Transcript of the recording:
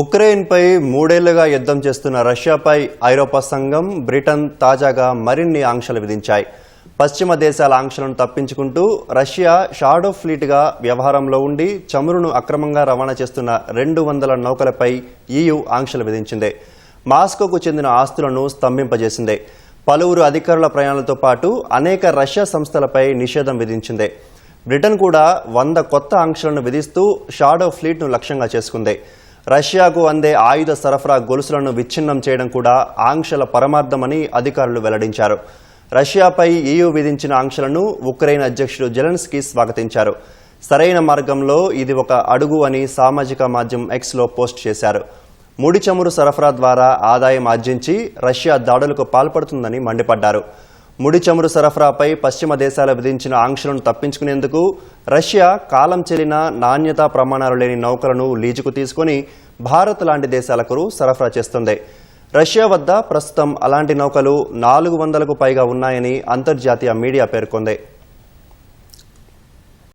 ఉక్రెయిన్పై మూడేళ్ళుగా యుద్ధం చేస్తున్న రష్యాపై ఐరోపా సంఘం బ్రిటన్ తాజాగా మరిన్ని ఆంక్షలు విధించాయి. పశ్చిమ దేశాల ఆంక్షలను తప్పించుకుంటూ రష్యా షాడో ఫ్లీట్గా వ్యవహారంలో ఉండి చమురును అక్రమంగా రవాణా చేస్తున్న రెండు వందల నౌకలపై ఈయు ఆంక్షలు విధించింది. మాస్కోకు చెందిన ఆస్తులను స్తంభింపజేసింది. పలువురు అధికారుల ప్రయాణాలతో పాటు అనేక రష్యా సంస్థలపై నిషేధం విధించింది. బ్రిటన్ కూడా వంద కొత్త ఆంక్షలను విధిస్తూ షాడో ఫ్లీట్ను లక్ష్యంగా చేసుకుంది. రష్యాకు అందే ఆయుధ సరఫరా గొలుసులను విచ్ఛిన్నం చేయడం కూడా ఆంక్షల పరమార్థమని అధికారులు వెల్లడించారు. రష్యాపై ఈయూ విధించిన ఆంక్షలను ఉక్రెయిన్ అధ్యక్షుడు జెలెన్స్కీ స్వాగతించారు. సరైన మార్గంలో ఇది ఒక అడుగు అని సామాజిక మాధ్యమం ఎక్స్లో పోస్ట్ చేశారు. ముడి చమురు సరఫరా ద్వారా ఆదాయం ఆర్జించి రష్యా దాడులకు పాల్పడుతుందని మండిపడ్డారు. ముడి చమురు సరఫరాపై పశ్చిమ దేశాలు విధించిన ఆంక్షలను తప్పించుకునేందుకు రష్యా కాలం చెల్లిన నాణ్యతా ప్రమాణాలు లేని నౌకలను లీజుకు తీసుకుని భారత్ లాంటి దేశాలకు సరఫరా చేస్తుంది. రష్యా వద్ద ప్రస్తుతం అలాంటి నౌకలు నాలుగు వందలకు పైగా ఉన్నాయని అంతర్జాతీయ మీడియా పేర్కొంది.